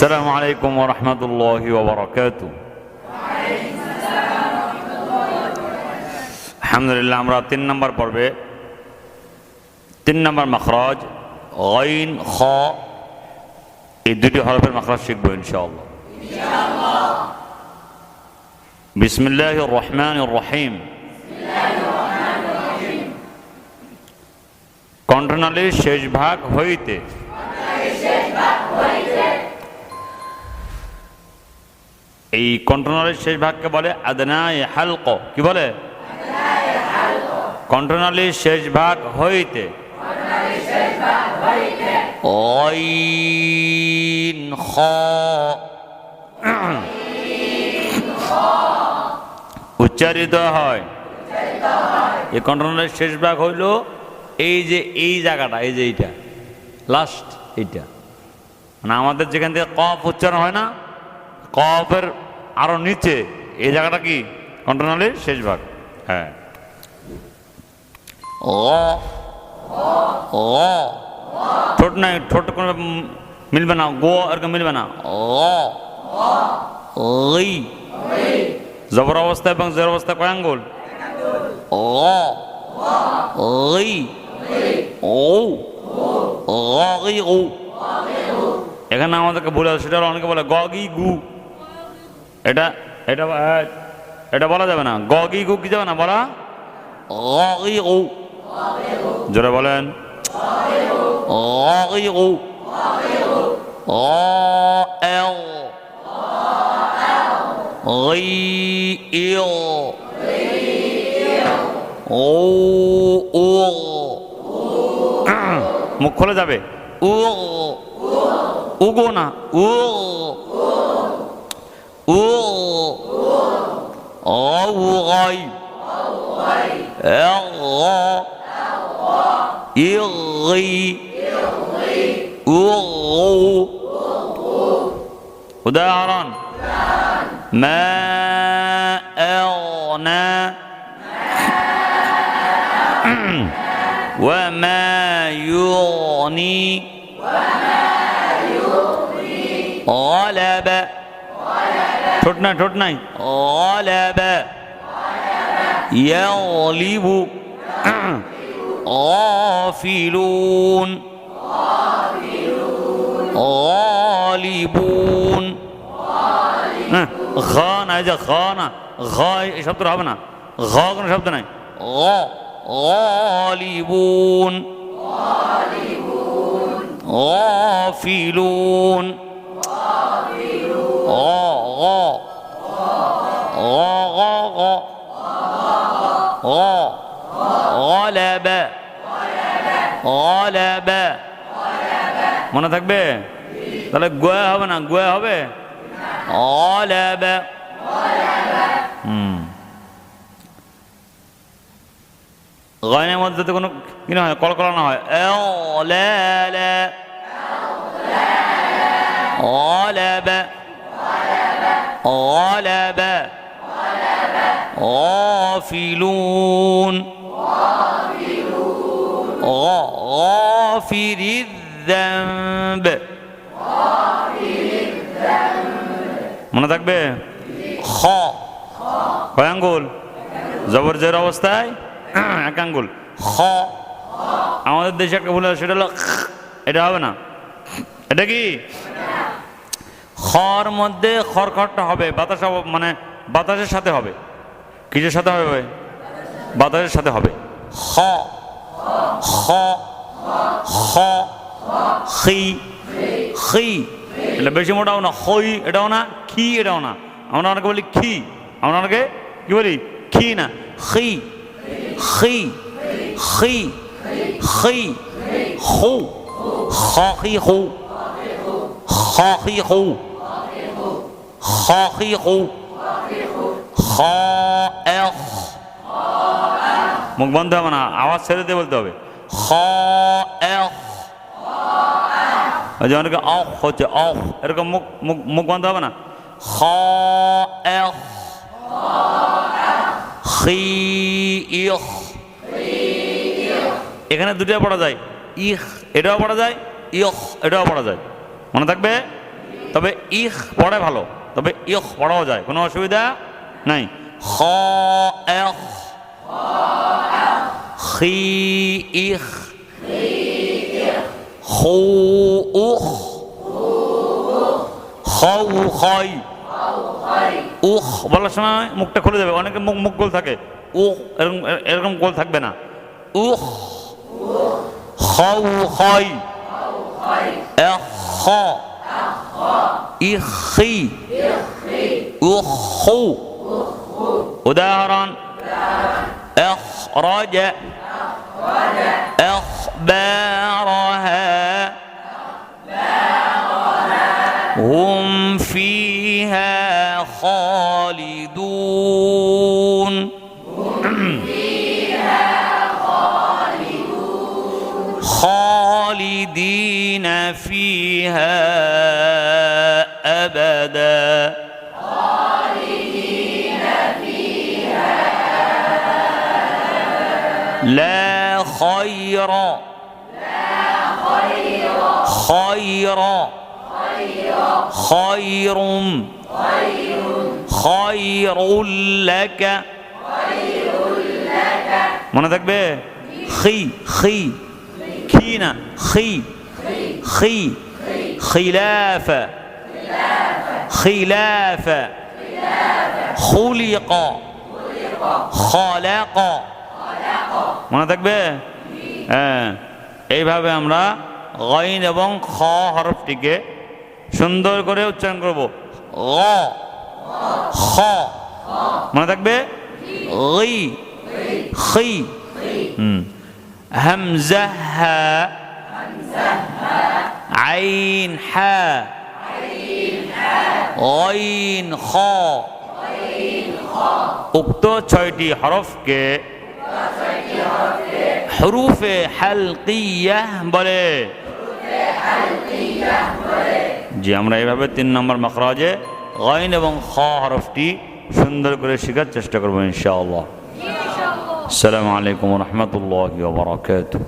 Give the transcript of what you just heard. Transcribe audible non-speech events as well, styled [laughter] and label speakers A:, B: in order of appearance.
A: السلام عليكم ورحمة الله وبركاته আলহামদুলিল্লাহ আমরা তিন নম্বর পর্বে তিন নম্বর মখরাজ গাইন খ এই দুটি হরফের মখরাজ শিখবো ইনশাআল্লাহ বিসমিল্লাহ রহমান রহিম কণ্ঠনালীর শেষ ভাগ হইতে এই কণ্ঠনালীর শেষ ভাগকে বলে আদনায় হালক। কি বলে? কণ্ঠনালীর শেষ ভাগ হইতে। খ। উচ্চারিত হয়। এই কণ্ঠনালীর শেষ ভাগ হইল এই যে এই জায়গাটা এই যে এইটা। লাস্ট এইটা। মানে আমাদের যেখান থেকে কফ উচ্চারণ হয় না কফের আরও নিচে, এই জায়গাটা কি? কণ্ঠনালীর শেষ ভাগ। হ্যাঁ। ঠোঁট নাই, ঠোঁট কোনো মিলবে না। গো এরকম মিলবে না। ওই জবর অবস্থা এবং জের অবস্থা কয় আঙ্গুল? ওই ও এখানে আমাদেরকে ভুলে সেটা অনেকে বলে গগি গু এটা এটা এটা বলা যাবে না। গগি গু কি যাবে না বলা? গগি ও জোরে বলেন। গগি ও ও এল ওই ইল ও ও মুখ খুলে যাবে। ও উগো না ও أو غيب. أغى. إغي. أغو. وداهرا ما أغنى. وما [clears throat] يغني. وما يغني غلب غلب. ঠোঁট নাই ঠোঁট নাই। অলব। ইয়ালিবু। অফিলুন। অলিবুন। হ্যাঁ, ঘ না যে ঘ না। ঘ এই শব্দ হবে না। ঘ কোনো শব্দ নাই। অ অলিবুন। অফিলুন। غلب غلب মনে থাকবে তাহলে গোয়া হবে না গোয়া হবে غلب হুম গয়নের মধ্যে তো কোনো কি না হয় কলকলা না হয় এলাল غلب غلب غافلون غافر الذنب মনে থাকবে খ কয় আঙ্গুল জবর জের অবস্থায় এক আঙ্গুল খ আমাদের দেশে একটা ভুল আছে, সেটা হলো খ। এটা হবে না এটা কি খর মধ্যে খড়খড়টা হবে বাতাস হব- মানে বাতাসের সাথে হবে কিসের সাথে হবে বাতাসের সাথে হবে খ খ খ খি খি এটা বেশি মোটাও না হই এটাও না, খি এটাও না। আমরা অনেকে বলি খি, আমরা অনেকে কি বলি? খি না, খি খি খি খি হু খি হু খি হু খি হু খ। মুখ বন্ধ হবে না, আওয়াজ ছেড়ে দিয়ে বলতে হবে। অনেকে অফ হচ্ছে অফ এরকম মুখ মুখ মুখ বন্ধ হবে না। এখানে দুটো পড়া যায়। ইখ, এটাও পড়া যায়, ইখ, এটাও পড়া যায়। মনে থাকবে? তবে ইখ পড়ে ভালো, তবে ইখ পড়াও যায়, কোনো অসুবিধা নাই। খ খি ইখ খৌ উখ খৌ খই উখ বলার সময় মুখটা খুলে যাবে অনেকে মুখ মুখ গোল থাকে উখ এরকম এরকম গোল থাকবে না উখ খৌ খই এখ খ ইখি উখু উদাহরণ اخرج أخبارها هم فيها خالدون. خالدين فيها أبدا. لا خير خير خير خير لك মনে থাকবে খি খি খি না খি খি খিলাফ খিলাফ খুলিক খলাক মনে থাকবে হ্যাঁ এইভাবে আমরা গইন এবং খ হরফটিকে সুন্দর করে উচ্চারণ করব। গ। খ। মনে থাকবে? গই খি হুম। হামজা হা। আইন হা। গইন খ। উক্ত ছয়টি হরফকে হরুফে হালকিয়াহ বলে। জি, আমরা এইভাবে তিন নম্বর মখরাজে গইন এবং খ হরফটি সুন্দর করে শেখার চেষ্টা করব ইনশাআল্লাহ। আসসালামু আলাইকুম রহমতুল্লাহ বারকাতুহ।